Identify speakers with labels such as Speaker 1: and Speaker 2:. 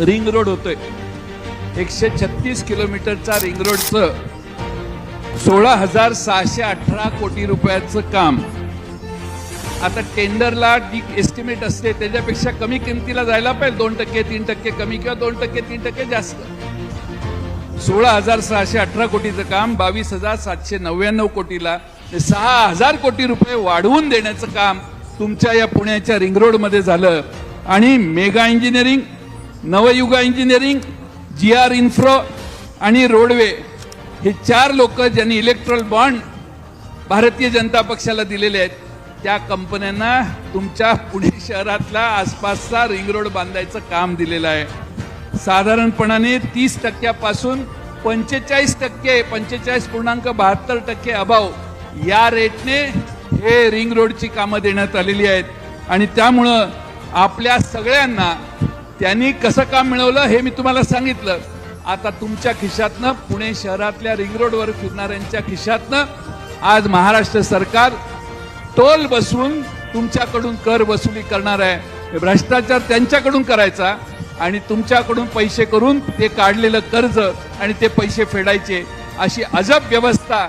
Speaker 1: Ring road होतोय. एकशे छत्तीस किलोमीटरचा रिंग रोडचं सोळा हजार सहाशे अठरा कोटी रुपयाचं काम. आता टेंडरला जी एस्टिमेट असते त्याच्यापेक्षा कमी किमतीला जायला पाहिजे दोन टक्के तीन टक्के कमी किंवा दोन टक्के तीन टक्के जास्त. सोळा हजार सहाशे अठरा कोटीचं काम बावीस हजार सातशे नव्याण्णव कोटीला ते सहा हजार कोटी रुपये वाढवून देण्याचं काम तुमच्या या पुण्याच्या रिंग रोडमध्ये झालं. आणि mega engineering Navayuga engineering G R infra आणि रोडवे हे चार लोक ज्यांनी इलेक्ट्रॉल बॉन्ड भारतीय जनता पक्षाला दिलेले आहेत. त्या कंपन्यांना तुमच्या पुणे शहरातला आसपासचा रिंग रोड बांधायचं काम दिलेलं आहे. साधारणपणाने तीस टक्क्यापासून पंचेचाळीस टक्के पंचेचाळीस पूर्णांक बहात्तर टक्के अभाव या रेटने हे रिंग रोडची कामं देण्यात आलेली आहेत. आणि त्यामुळं आपल्या सगळ्यांना त्यांनी कसं काम मिळवलं हे मी तुम्हाला सांगितलं. आता तुमच्या खिशातनं पुणे शहरातल्या रिंग रोडवर फिरणाऱ्यांच्या खिशातनं आज महाराष्ट्र सरकार टोल बसवून तुमच्याकडून कर वसुली करणार आहे. हे भ्रष्टाचार त्यांच्याकडून करायचा आणि तुमच्याकडून पैसे करून ते काढलेलं कर्ज आणि ते पैसे फेडायचे अशी अजब व्यवस्था